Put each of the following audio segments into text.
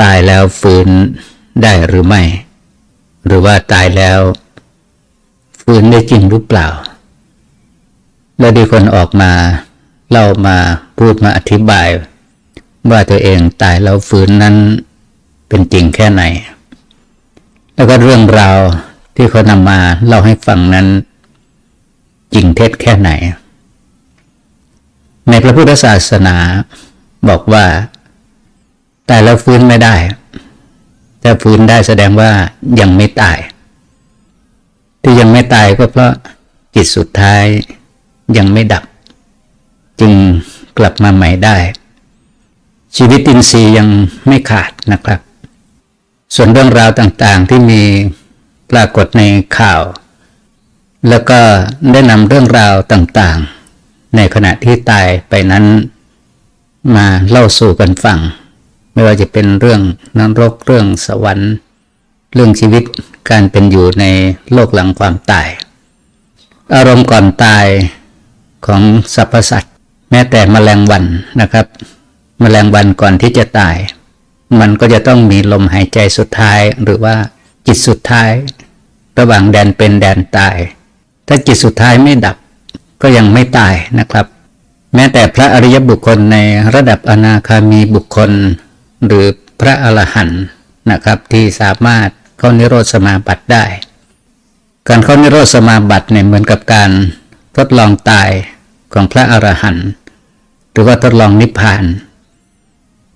ตายแล้วฟื้นได้หรือไม่ หรือว่าตายแล้ว ฟื้นได้จริงหรือเปล่า แล้วดีคนออกมาเล่ามาพูดมาอธิบาย ว่าตัวเองตายแล้วฟื้นนั้นเป็นจริงแค่ไหน แล้วก็เรื่องราวที่เขานำมาเล่าให้ฟังนั้น จริงเท็จแค่ไหน ในพระพุทธศาสนาบอกว่า ตายแล้วฟื้นไม่ได้ ถ้าฟื้นได้แสดงว่ายังไม่ตาย ที่ยังไม่ตายก็เพราะจิตสุดท้ายยังไม่ดับ จึงกลับมาใหม่ได้ ชีวิตอินทรีย์ยังไม่ขาดนะครับ ส่วนเรื่องราวต่างๆที่มีปรากฏในข่าว แล้วก็ได้นำเรื่องราวต่างๆ ในขณะที่ตายไปนั้นมาเล่าสู่กันฟัง ไม่ว่าจะเป็นเรื่องนรกเรื่องสวรรค์ เรื่องชีวิตการเป็นอยู่ในโลกหลังความตาย อารมณ์ก่อนตายของสรรพสัตว์แม้แต่แมลงวันนะครับแมลงวันก่อนที่จะตาย มันก็จะต้องมีลมหายใจสุดท้าย หรือว่าจิตสุดท้าย ระหว่างแดนเป็นแดนตาย ถ้าจิตสุดท้ายไม่ดับก็ยังไม่ตายนะครับ แม้แต่พระอริยบุคคลในระดับอนาคามีบุคคล หรือพระอรหันต์นะครับที่สามารถเข้านิโรธสมาบัติได้ การเข้านิโรธสมาบัติเนี่ยเหมือนกับการทดลองตายของพระอรหันต์หรือว่าทดลองนิพพาน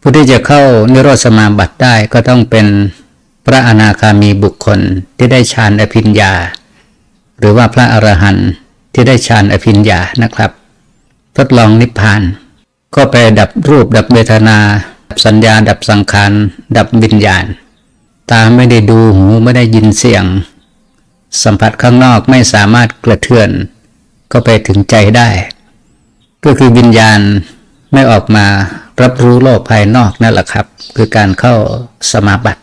ผู้ที่จะเข้านิโรธสมาบัติได้ก็ต้องเป็นพระอนาคามีบุคคลที่ได้ฌานอภิญญา หรือว่าพระอรหันต์ที่ได้ฌานอภิญญานะครับ ทดลองนิพพาน ก็ไปดับรูปดับเวทนา สัญญา ดับสังขาร ดับวิญญาณ ตาไม่ได้ดูหูไม่ได้ยินเสียง สัมผัสข้างนอกไม่สามารถกระเทือน ก็ไปถึงใจได้ ก็คือวิญญาณไม่ออกมารับรู้โลกภายนอกนั่นแหละครับ คือการเข้าสมาบัติ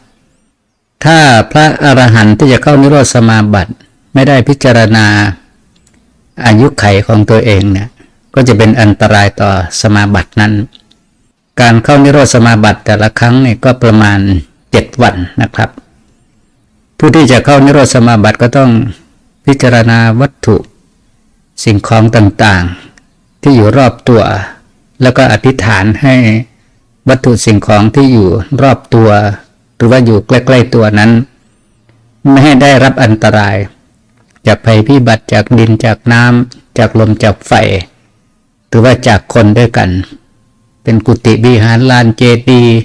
ถ้าพระอรหันต์ที่จะเข้านิโรธสมาบัติไม่ได้พิจารณาอายุไขของตัวเองเนี่ยก็จะเป็นอันตรายต่อสมาบัตินั้น การเข้านิโรธสมาบัติแต่ละครั้งเนี่ยก็ประมาณเจ็ดวันนะครับ ผู้ที่จะเข้านิโรธสมาบัติก็ต้องพิจารณาวัตถุสิ่งของต่างๆ ที่อยู่รอบตัว แล้วก็อธิษฐานให้วัตถุสิ่งของที่อยู่รอบตัว หรือว่าอยู่ใกล้ๆตัวนั้น ไม่ให้ได้รับอันตราย จากภัยพิบัติจากดินจากน้ำจากลมจากไฟหรือว่าจากคนด้วยกัน เป็นกุฏิวิหารลานเจดีย์